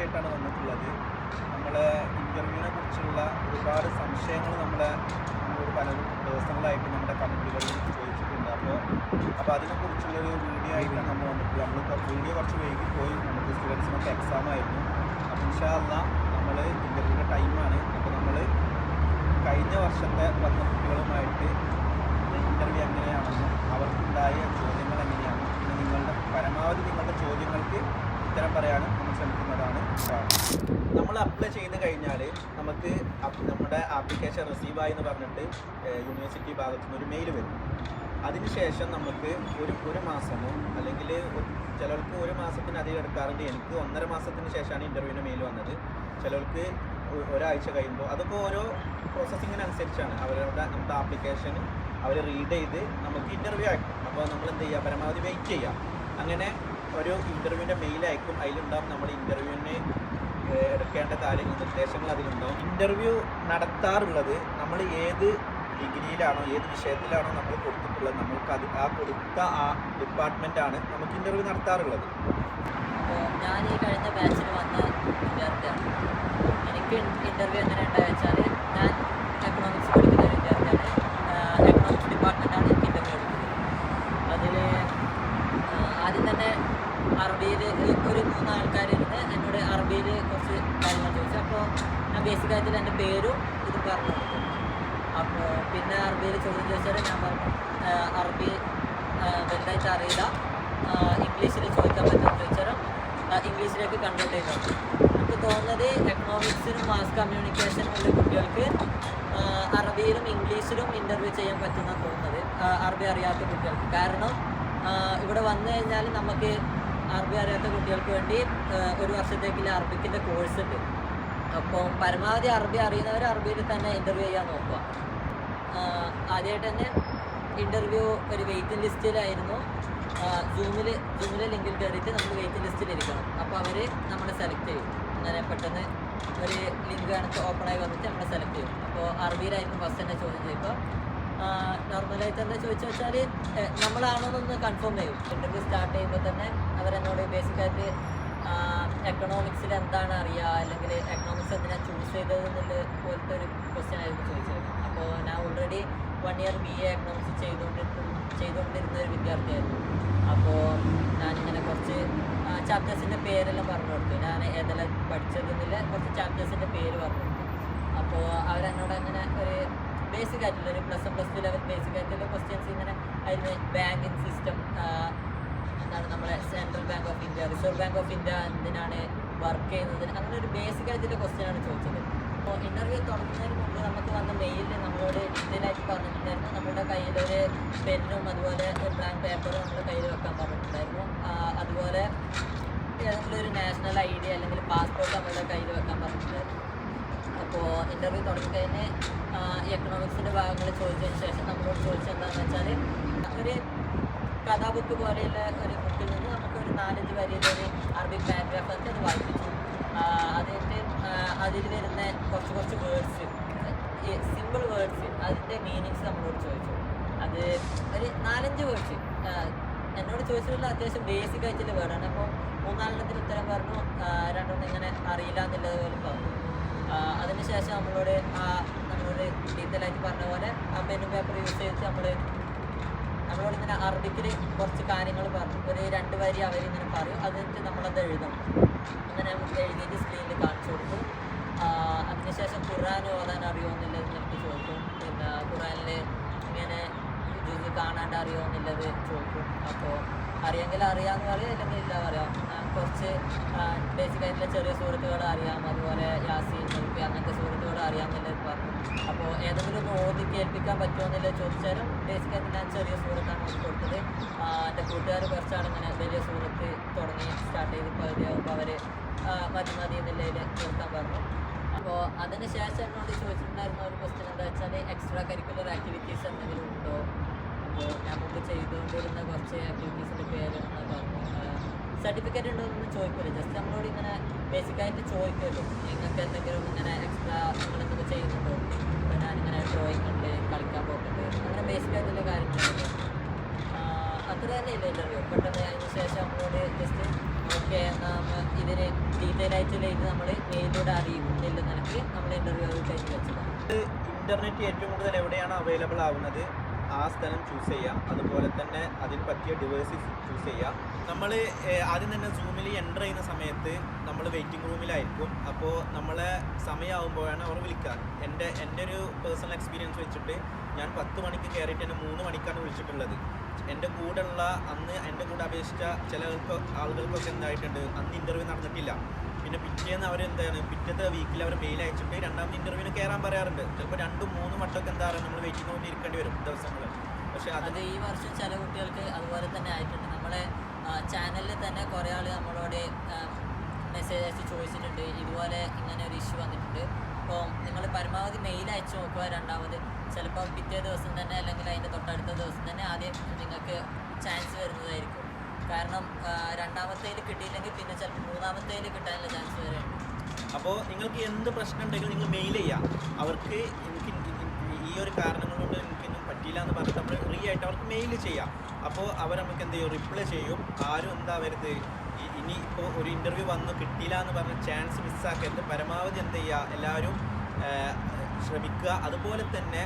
ആയിട്ടാണ് വന്നിട്ടുള്ളത്. നമ്മളെ ഇന്റർവ്യൂവിനെ കുറിച്ചുള്ള ഒരുപാട് സംശയങ്ങൾ നമ്മളെ നമ്മളോട് പലരും പേഴ്സണലായിട്ട് നമ്മുടെ കമന്റുകളിൽ ചോദിച്ചിട്ടുണ്ട്. അപ്പോൾ അപ്പോൾ അതിനെക്കുറിച്ചുള്ളൊരു വീഡിയോ ആയിട്ടാണ് നമ്മൾ വന്നിട്ടുള്ളത്. നമ്മൾ വീഡിയോ കുറച്ച് വൈകി പോയി നമുക്ക് സ്റ്റുഡൻസിനൊക്കെ എക്സാം ആയിരുന്നു. അപ്പോൾ ഇൻഷാല്ല നമ്മൾ ഇന്റർവ്യൂവിന്റെ ടൈമാണ് അപ്പോൾ നമ്മൾ കഴിഞ്ഞ വർഷത്തെ വന്ന കുട്ടികളുമായിട്ട് ഇന്റർവ്യൂ എങ്ങനെയാണെന്നും അവർക്കുണ്ടായ ചോദ്യങ്ങൾ എങ്ങനെയാണ് പിന്നെ നിങ്ങളുടെ പരമാവധി നിങ്ങളുടെ ചോദ്യങ്ങൾക്ക് ഉത്തരം പറയാനും നമ്മൾ ശ്രമിക്കുന്നതാണ് നമ്മൾ അപ്ലൈ ചെയ്ത് കഴിഞ്ഞാൽ നമുക്ക് നമ്മുടെ ആപ്ലിക്കേഷൻ റിസീവായി എന്ന് പറഞ്ഞിട്ട് യൂണിവേഴ്സിറ്റി ഭാഗത്തു നിന്ന് ഒരു മെയിൽ വരും. അതിനുശേഷം നമുക്ക് ഒരു ഒരു മാസമോ അല്ലെങ്കിൽ ചിലർക്ക് ഒരു മാസത്തിന് അധികം എടുക്കാറുണ്ട്. എനിക്ക് ഒന്നര മാസത്തിന് ശേഷമാണ് ഇന്റർവ്യൂവിന്റെ മെയിൽ വന്നത്. ചിലർക്ക് ഒരാഴ്ച കഴിയുമ്പോൾ അതൊക്കെ ഓരോ പ്രോസസ്സിങ്ങിനനുസരിച്ചാണ് അവരുടെ നമ്മുടെ ആപ്ലിക്കേഷൻ അവർ റീഡ് ചെയ്ത് നമുക്ക് ഇന്റർവ്യൂ അയക്കും. അപ്പോൾ നമ്മൾ എന്ത് ചെയ്യുക പരമാവധി വെയിറ്റ് ചെയ്യാം. അങ്ങനെ ഒരു ഇന്റർവ്യൂവിന്റെ മെയിൽ അയക്കും. അതിലുണ്ടാവും നമ്മൾ ഇന്റർവ്യൂവിന് എടുക്കേണ്ട കാര്യങ്ങൾ നിർദ്ദേശങ്ങൾ അതിലുണ്ടാവും. ഇന്റർവ്യൂ നടത്താറുള്ളത് നമ്മൾ ഏത് ഡിഗ്രിയിലാണോ ഏത് വിഷയത്തിലാണോ നമ്മൾ കൊടുത്തിട്ടുള്ളത് നമ്മൾക്ക് അത് ആ കൊടുത്ത ആ ഡിപ്പാർട്ട്മെന്റാണ് നമുക്ക് ഇന്റർവ്യൂ നടത്താറുള്ളത്. ഞാൻ ഈ കഴിഞ്ഞ ബാച്ചിൽ വന്ന വിദ്യാർത്ഥിയാണ്. എനിക്ക് ഇന്റർവ്യൂ എങ്ങനെ വെച്ചാൽ ഞാൻ എക്കണോമിക്സ് പഠിക്കുന്ന ഒരു വിദ്യാർത്ഥിയാണ് എക്കണോമിക്സ് ഡിപ്പാർട്ട്മെന്റാണ് എനിക്ക് ഇന്റർവ്യൂ എടുക്കുന്നത് അതിൽ ആദ്യം തന്നെ അറബിയിൽ ഒരു മൂന്ന് ആൾക്കാരിരുന്ന് എന്നോട് അറബിയിൽ കുറച്ച് കാര്യങ്ങൾ ചോദിച്ചു. അപ്പോൾ ഞാൻ ബേസിക് ആയിട്ട് എന്റെ പേരും ഇത് പറഞ്ഞു അപ്പോൾ പിന്നെ അറബിയിൽ ചോദ്യം ചോദിച്ചാൽ ഞാൻ പറഞ്ഞു. അറബി വലുതായിട്ട് അറിയില്ല. ഇംഗ്ലീഷിൽ ചോദിക്കാൻ പറ്റുന്ന ചോദിച്ചാലും ഇംഗ്ലീഷിലേക്ക് കൺവേർട്ട് ചെയ്തു. എനിക്ക് തോന്നുന്നത് എക്കണോമിക്സിനും മാസ് കമ്മ്യൂണിക്കേഷനും ഉള്ള കുട്ടികൾക്ക് അറബിയിലും ഇംഗ്ലീഷിലും ഇന്റർവ്യൂ ചെയ്യാൻ പറ്റുന്ന തോന്നുന്നത്. അറബി അറിയാത്ത കുട്ടികൾക്ക്. കാരണം ഇവിടെ വന്നു കഴിഞ്ഞാൽ നമുക്ക് അറബി അറിയാത്ത കുട്ടികൾക്ക് വേണ്ടി ഒരു വർഷത്തേക്കുള്ള അറബിക്കിന്റെ കോഴ്സ് ഉണ്ട്. അപ്പോൾ പരമാവധി അറബി അറിയുന്നവർ അറബിയിൽ തന്നെ ഇന്റർവ്യൂ ചെയ്യാൻ നോക്കുക. ആദ്യമായിട്ട് തന്നെ ഇന്റർവ്യൂ ഒരു വെയിറ്റിംഗ് ലിസ്റ്റിലായിരുന്നു ജൂമിൽ ജൂമിലെ ലിങ്കിൽ കയറിയിട്ട് നമ്മൾ വെയിറ്റിംഗ് ലിസ്റ്റിൽ ഇരിക്കണം. അപ്പോൾ അവർ നമ്മളെ സെലക്ട് ചെയ്യും. അങ്ങനെ പെട്ടെന്ന് ഒരു ലിങ്ക് കണക്ക് ഓപ്പണായി വന്നിട്ട് നമ്മളെ സെലക്ട് ചെയ്യും. അപ്പോൾ അറബിയിലായിരുന്നു ഫസ്റ്റ് തന്നെ ചോദ്യം ചെയ്യുമ്പോൾ നോർമലായിട്ട് എന്താ ചോദിച്ചു വെച്ചാൽ നമ്മളാണോന്നൊന്ന് കൺഫേം ചെയ്യും. ഇന്റർവ്യൂ സ്റ്റാർട്ട് ചെയ്യുമ്പോൾ തന്നെ അവരെന്നോട് ബേസിക്കായിട്ട് എക്കണോമിക്സിൽ എന്താണ് അറിയുക അല്ലെങ്കിൽ എക്കണോമിക്സ് എന്തിനാണ് ചൂസ് ചെയ്തത് എന്നുള്ള പോലത്തെ ഒരു ക്വസ്റ്റ്യൻ ആയിരുന്നു ചോദിച്ചത്. അപ്പോൾ ഞാൻ already one year B A economics ചെയ്തുകൊണ്ടിരുന്ന ചെയ്തുകൊണ്ടിരുന്ന ഒരു വിദ്യാർത്ഥിയായിരുന്നു. അപ്പോൾ ഞാനിങ്ങനെ കുറച്ച് ചാപ്റ്റേഴ്സിന്റെ പേരെല്ലാം പറഞ്ഞു കൊടുത്തു. ഞാൻ ഏതെല്ലാം പഠിച്ചതെന്നില്ല കുറച്ച് ചാപ്റ്റേഴ്സിന്റെ പേര് പറഞ്ഞു കൊടുത്തു. അപ്പോൾ അവരെന്നോട് അങ്ങനെ ഒരു ബേസിക് ആയിട്ടുള്ള ഒരു plus one plus two level basic ആയിട്ടുള്ള ക്വസ്റ്റ്യൻസ് ഇങ്ങനെ അതിന് ബാങ്കിങ് സിസ്റ്റം എന്താണ് നമ്മളെ central bank of India reserve bank of India എന്തിനാണ് വർക്ക് ചെയ്യുന്നത്? അങ്ങനെ ഒരു ബേസിക് ആയിട്ടുള്ള ക്വസ്റ്റ്യൻ ആണ് ചോദിച്ചത്. അപ്പോൾ ഇന്റർവ്യൂ തുടങ്ങുന്നതിന് മുമ്പ് നമുക്ക് വന്ന മെയിലിൽ നമ്മളോട് ഡീറ്റെയിൽ ആയിട്ട് പറഞ്ഞിട്ടുണ്ടായിരുന്നു നമ്മുടെ കയ്യിലൊരു പെന്നും അതുപോലെ ഒരു ബ്ലാങ്ക് പേപ്പറും നമ്മുടെ കയ്യിൽ വെക്കാൻ പറഞ്ഞിട്ടുണ്ടായിരുന്നു. അതുപോലെ ഏതെങ്കിലും ഒരു നാഷണൽ ഐ ഡി അല്ലെങ്കിൽ പാസ്പോർട്ട് നമ്മുടെ കയ്യിൽ വെക്കാൻ പറഞ്ഞിട്ടുണ്ടായിരുന്നു. അപ്പോൾ ഇന്റർവ്യൂ തുടങ്ങിക്കഴിഞ്ഞ് എക്കണോമിക്സിന്റെ ഭാഗങ്ങൾ ചോദിച്ചതിന് ശേഷം നമ്മളോട് ചോദിച്ചത് എന്താണെന്ന് വെച്ചാൽ ഒരു കഥാ ബുക്ക് പോലെയുള്ള ഒരു ബുക്കിൽ നിന്ന് നമുക്ക് ഒരു നാലഞ്ച് വരിയുടെ ഒരു അറബിക് പാരഗ്രാഫ് ഒക്കെ അത് വായിപ്പിച്ചു അതിന്റെ അതിൽ വരുന്ന കുറച്ച് കുറച്ച് വേർഡ്സ് സിമ്പിൾ വേർഡ്സ് അതിന്റെ മീനിങ്സ് നമ്മളോട് ചോദിച്ചു. അത് ഒരു നാലഞ്ച് വേർഡ്സ് എന്നോട് ചോദിച്ചിട്ടുള്ള അത്യാവശ്യം ബേസിക് ആയിട്ടുള്ള വേർഡാണ് അപ്പോൾ മൂന്നാലെണ്ണത്തിന് ഉത്തരം പറഞ്ഞു. രണ്ടെണ്ണം ഇങ്ങനെ അറിയില്ല എന്നുള്ളത് പോലും പറഞ്ഞു. അതിനുശേഷം നമ്മളോട് നമ്മളോട് ഡീറ്റെയിൽ ആയിട്ട് പറഞ്ഞ പോലെ ആ പെന്നും പേപ്പർ യൂസ് ചെയ്ത് നമ്മൾ നമ്മളോട് ഇങ്ങനെ അറബിക്കിൽ കുറച്ച് കാര്യങ്ങൾ പറഞ്ഞു. ഒരു രണ്ട് വരി അവരിങ്ങനെ പറയും. അതിട്ട് നമ്മളത് എഴുതണം. അങ്ങനെ എഴുതിയിട്ട് സ്ക്രീനിൽ കാണിച്ചു കൊടുത്തു. അതിനുശേഷം ഖുർആൻ ഓതാൻ അറിയുമെന്നുള്ളത് എനിക്ക് ചോദിക്കും. പിന്നെ ഖുർആനിൽ ഇങ്ങനെ ഇത് കാണാണ്ട് അറിയുമെന്നുള്ളത് ചോദിക്കും. അപ്പോൾ അറിയാമെങ്കിൽ അറിയാമെന്ന് പറയും അല്ലെങ്കിൽ ഇല്ല പറയാം. കുറച്ച് ബേസിക് ആയിട്ടുള്ള ചെറിയ സുഹൃത്തുക്കൾ അറിയാം. അതുപോലെ യാസി മുൽക്കി അങ്ങനത്തെ സുഹൃത്തുക്കൾ അറിയാമെന്നുള്ളത് പറഞ്ഞു. അപ്പോൾ ഏതെങ്കിലും ഒന്ന് ഓതി കേൾപ്പിക്കാൻ പറ്റുമോ എന്നുള്ളത് ചോദിച്ചാലും ബേസിക് ആയിട്ട് ഞാൻ ചെറിയ സുഹൃത്താണ് ഓതി കൊടുത്തത് എന്റെ കൂട്ടുകാർ കുറച്ചാളിങ്ങനെ വലിയ സുഹൃത്ത് തുടങ്ങി സ്റ്റാർട്ട് ചെയ്ത് പകുതിയാകുമ്പോൾ അവർ മതി മതി എന്നുള്ളതിൽ നിർത്താൻ പറഞ്ഞു. അപ്പോൾ അതിന് ശേഷം എന്നോട് ചോദിച്ചിട്ടുണ്ടായിരുന്ന ഒരു ക്വസ്റ്റ്യൻ എന്താ വെച്ചാൽ എക്സ്ട്രാ കരിക്കുലർ ആക്ടിവിറ്റീസ് എന്തെങ്കിലും ഉണ്ടോ? അപ്പോൾ ഞാൻ മുമ്പ് ചെയ്തുകൊണ്ടിരുന്ന കുറച്ച് ആക്ടിവിറ്റീസിന്റെ പേര് എന്ന് പറഞ്ഞു? സർട്ടിഫിക്കറ്റ് ഉണ്ടോ എന്നൊന്നും ചോദിക്കില്ല ജസ്റ്റ് നമ്മളോട് ഇങ്ങനെ ബേസിക്കായിട്ട് ചോദിക്കുമല്ലോ. നിങ്ങൾക്ക് എന്തെങ്കിലും ഇങ്ങനെ എക്സ്ട്രാ നിങ്ങൾ എന്തെങ്കിലും ചെയ്യുന്നുണ്ടോ? ഞാനിങ്ങനെ ഡ്രോയിങ് ഉണ്ട് കളിക്കാൻ പോകുന്നുണ്ട് അങ്ങനെ ബേസിക്കായിട്ടുള്ള കാര്യങ്ങളുണ്ട് ഇതിന് ഡീറ്റെയിൽ ആയിട്ടുള്ള നമ്മൾ നമ്മൾ ഇന്റർനെറ്റ് ഏറ്റവും കൂടുതൽ എവിടെയാണ് അവൈലബിൾ ആവുന്നത്? ആ സ്ഥലം ചൂസ് ചെയ്യാം. അതുപോലെ തന്നെ അതിന് പറ്റിയ ഡിവൈസ് ചൂസ് ചെയ്യാം. നമ്മൾ ആദ്യം തന്നെ സൂമിൽ എന്റർ ചെയ്യുന്ന സമയത്ത് നമ്മൾ വെയിറ്റിംഗ് റൂമിലായിരിക്കും അപ്പോൾ നമ്മളെ സമയമാകുമ്പോഴാണ് അവർ വിളിക്കാറ് എന്റെ എന്റെ ഒരു പേഴ്സണൽ എക്സ്പീരിയൻസ് വെച്ചിട്ട് ഞാൻ പത്ത് മണിക്ക് കയറിയിട്ട് എന്നെ മൂന്ന് മണിക്കാണ് വിളിച്ചിട്ടുള്ളത്. എന്റെ കൂടെയുള്ള അന്ന് എന്റെ കൂടെ അപേക്ഷിച്ച ചിലർക്ക് ആളുകൾക്കൊക്കെ എന്തായിട്ടുണ്ട്? അന്ന് ഇന്റർവ്യൂ നടന്നിട്ടില്ല. പിന്നെ പിറ്റേന്ന് അവർ എന്താണ്? പിറ്റത്തെ വീക്കിൽ അവർ മെയിൽ അയച്ചിട്ട് രണ്ടാമത്തെ ഇന്റർവ്യൂവിന് കയറാൻ പറയാറുണ്ട്. ചിലപ്പോൾ രണ്ടും മൂന്നും വട്ടമൊക്കെ എന്താ പറയുക നമ്മൾ വെയിറ്റിംഗ് കൊണ്ട് ഇരിക്കേണ്ടി വരും ദിവസങ്ങൾ പക്ഷേ അത് ഈ വർഷം ചില കുട്ടികൾക്ക് അതുപോലെ തന്നെ ആയിട്ടുണ്ട്. നമ്മളെ ചാനലിൽ തന്നെ കുറേ ആൾ നമ്മളോട് മെസ്സേജ് അയച്ച് ചോദിച്ചിട്ടുണ്ട് ഇതുപോലെ ഇങ്ങനെ ഒരു ഇഷ്യൂ വന്നിട്ടുണ്ട്. അപ്പോൾ നിങ്ങൾ പരമാവധി മെയിൽ അയച്ചു നോക്കുക രണ്ടാമത്. ചിലപ്പോൾ പിറ്റേ ദിവസം തന്നെ അല്ലെങ്കിൽ അതിന്റെ തൊട്ടടുത്ത ദിവസം തന്നെ ആദ്യം നിങ്ങൾക്ക് ചാൻസ് വരുന്നതായിരിക്കും. കാരണം രണ്ടാമത്തേൽ കിട്ടിയില്ലെങ്കിൽ പിന്നെ ചിലപ്പോൾ മൂന്നാമത്തേൽ കിട്ടാനുള്ള ചാൻസ് വരെ അപ്പോൾ നിങ്ങൾക്ക് എന്ത് പ്രശ്നം ഉണ്ടെങ്കിലും നിങ്ങൾ മെയിൽ ചെയ്യാം അവർക്ക് എനിക്ക് ഈ ഒരു കാരണങ്ങൾ കൊണ്ട് എനിക്കൊന്നും പറ്റിയില്ല എന്ന് പറഞ്ഞിട്ട് നമ്മൾ ഫ്രീ ആയിട്ട് അവർക്ക് മെയിൽ ചെയ്യാം. അപ്പോൾ അവർ നമുക്ക് എന്ത് ചെയ്യും? റിപ്ലൈ ചെയ്യും. ആരും എന്താ ഇ- ഇനി ഇപ്പോൾ ഒരു ഇന്റർവ്യൂ വന്ന് കിട്ടിയില്ല എന്ന് പറഞ്ഞ് ചാൻസ് മിസ്സാക്കരുത് പരമാവധി എന്ത് ചെയ്യുക? എല്ലാവരും ശ്രമിക്കുക. അതുപോലെ തന്നെ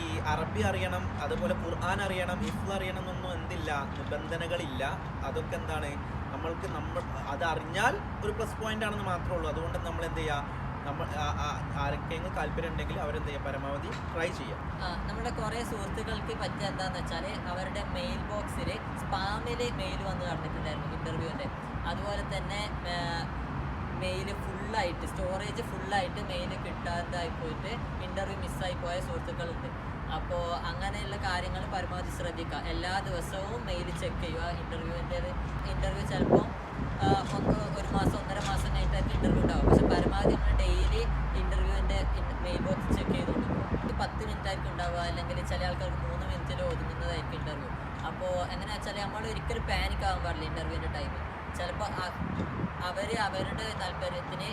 ഈ അറബി അറിയണം അതുപോലെ ഖുർആൻ അറിയണം ഇഫ്ല അറിയണം എന്നൊന്നും എന്തില്ല. നിബന്ധനകളില്ല. അതൊക്കെ എന്താണ്? നമ്മൾക്ക് നമ്മൾ അത് അറിഞ്ഞാൽ ഒരു പ്ലസ് പോയിന്റ് ആണെന്ന് മാത്രമേ ഉള്ളൂ. അതുകൊണ്ട് നമ്മൾ എന്ത് ചെയ്യുക? നമ്മൾ ആരൊക്കെയെങ്കിലും താല്പര്യം ഉണ്ടെങ്കിൽ അവരെന്ത് പരമാവധി ട്രൈ ചെയ്യാം നമ്മുടെ കുറേ സുഹൃത്തുക്കൾക്ക് പറ്റുക എന്താന്ന് വെച്ചാൽ അവരുടെ മെയിൽ ബോക്സിൽ സ്പാമിൽ മെയിൽ വന്ന് കണ്ടിട്ടുണ്ടായിരുന്നു ഇന്റർവ്യൂവിന്റെ അതുപോലെ തന്നെ മെയിൽ ഫുള്ളായിട്ട് സ്റ്റോറേജ് ഫുള്ളായിട്ട് മെയിൽ കിട്ടാതായി പോയിട്ട് ഇന്റർവ്യൂ മിസ്സായി പോയ സുഹൃത്തുക്കളുണ്ട്. അപ്പോൾ അങ്ങനെയുള്ള കാര്യങ്ങൾ പരമാവധി ശ്രദ്ധിക്കുക. എല്ലാ ദിവസവും മെയിൽ ചെക്ക് ചെയ്യുക. ഇന്റർവ്യൂവിന്റേത് ഇന്റർവ്യൂ ചിലപ്പോൾ ഒരു മാസം ഒന്നര മാസം കഴിഞ്ഞിട്ടായിരിക്കും ഇന്റർവ്യൂ ഉണ്ടാവും പക്ഷെ പരമാവധി നമ്മൾ ഡെയിലി ഇന്റർവ്യൂവിന്റെ മെയിൽ ബോക്സ് ചെക്ക് ചെയ്തുകൊണ്ട് പോകും. പത്ത് മിനിറ്റ് ആയിരിക്കും ഉണ്ടാവുക. അല്ലെങ്കിൽ ചില ആൾക്കാർക്ക് മൂന്ന് മിനിറ്റിൽ ഒതുങ്ങുന്നതായിരിക്കും ഇന്റർവ്യൂ അപ്പോൾ എങ്ങനെയാ വെച്ചാൽ നമ്മൾ ഒരിക്കലും പാനിക് ആകാൻ പാടില്ല ഇന്റർവ്യൂവിന്റെ ടൈമിൽ ചിലപ്പോൾ അവർ അവരുടെ താല്പര്യത്തിന്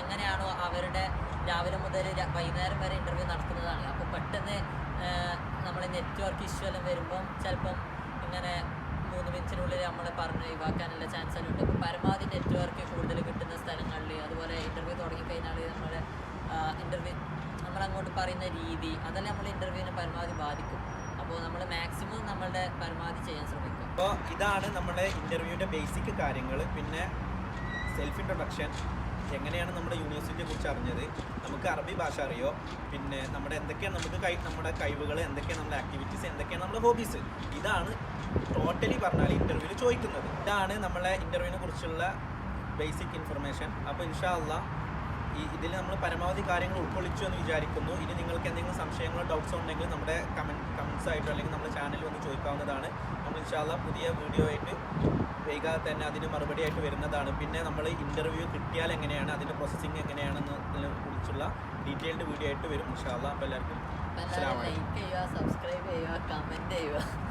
എങ്ങനെയാണോ അവരുടെ രാവിലെ മുതൽ വൈകുന്നേരം വരെ ഇന്റർവ്യൂ നടത്തുന്നതാണ്. അപ്പോൾ പെട്ടെന്ന് നമ്മൾ നെറ്റ്വർക്ക് ഇഷ്യൂ എല്ലാം വരുമ്പം ചിലപ്പം ഇങ്ങനെ മൂന്ന് മിനിറ്റിനുള്ളിൽ നമ്മളെ പറഞ്ഞ് ഒഴിവാക്കാനുള്ള ചാൻസ് എല്ലാം ഉണ്ട്. അപ്പോൾ പരമാവധി നെറ്റ്വർക്ക് കൂടുതൽ കിട്ടുന്ന സ്ഥലങ്ങളിൽ അതുപോലെ ഇന്റർവ്യൂ തുടങ്ങിക്കഴിഞ്ഞാൽ നമ്മുടെ ഇന്റർവ്യൂ നമ്മളങ്ങോട്ട് പറയുന്ന രീതി അതെല്ലാം നമ്മൾ ഇന്റർവ്യൂവിനെ പരമാവധി ബാധിക്കും. അപ്പോൾ നമ്മൾ മാക്സിമം നമ്മളുടെ പരമാവധി ചെയ്യാൻ ശ്രമിക്കുക അപ്പോൾ ഇതാണ് നമ്മുടെ ഇന്റർവ്യൂവിന്റെ ബേസിക് കാര്യങ്ങൾ പിന്നെ സെൽഫ് ഇൻട്രൊഡക്ഷൻ എങ്ങനെയാണ് നമ്മുടെ യൂണിവേഴ്സിറ്റിയെ കുറിച്ച് അറിഞ്ഞത്? നമുക്ക് അറബി ഭാഷ അറിയോ? പിന്നെ നമ്മുടെ എന്തൊക്കെയാണ് നമുക്ക് കൈ നമ്മുടെ കഴിവുകൾ എന്തൊക്കെയാണ് നമ്മുടെ ആക്ടിവിറ്റീസ് എന്തൊക്കെയാണ് നമ്മുടെ ഹോബീസ് ഇതാണ് ടോട്ടലി പറഞ്ഞാൽ ഇന്റർവ്യൂവിൽ ചോദിക്കുന്നത്. ഇതാണ് നമ്മളെ ഇന്റർവ്യൂവിനെ കുറിച്ചുള്ള ബേസിക് ഇൻഫർമേഷൻ അപ്പോൾ ഇൻഷാ അള്ളാ ഈ ഇതിൽ നമ്മൾ പരമാവധി കാര്യങ്ങൾ ഉൾക്കൊള്ളിച്ചു എന്ന് വിചാരിക്കുന്നു. ഇനി നിങ്ങൾക്ക് എന്തെങ്കിലും സംശയങ്ങളോ ഡൗട്ട്സോ ഉണ്ടെങ്കിൽ നമ്മുടെ കമന്റ് കമൻസ് ആയിട്ടോ അല്ലെങ്കിൽ നമ്മുടെ ചാനലിൽ വന്ന് ചോദിക്കാവുന്നതാണ്. നമ്മൾ ഇൻഷാല്ല പുതിയ വീഡിയോ ആയിട്ട് വൈകാതെ തന്നെ അതിന് മറുപടി ആയിട്ട് വരുന്നതാണ്. പിന്നെ നമ്മൾ ഇന്റർവ്യൂ കിട്ടിയാൽ എങ്ങനെയാണ് അതിന്റെ പ്രോസസ്സിങ് എങ്ങനെയാണെന്നതിനെ കുറിച്ചുള്ള ഡീറ്റെയിൽഡ് വീഡിയോ ആയിട്ട് വരും ഇൻഷാല്ല അപ്പോൾ എല്ലാവർക്കും. ലൈക്ക് ചെയ്യുക സബ്സ്ക്രൈബ് ചെയ്യുക കമന്റ് ചെയ്യുക.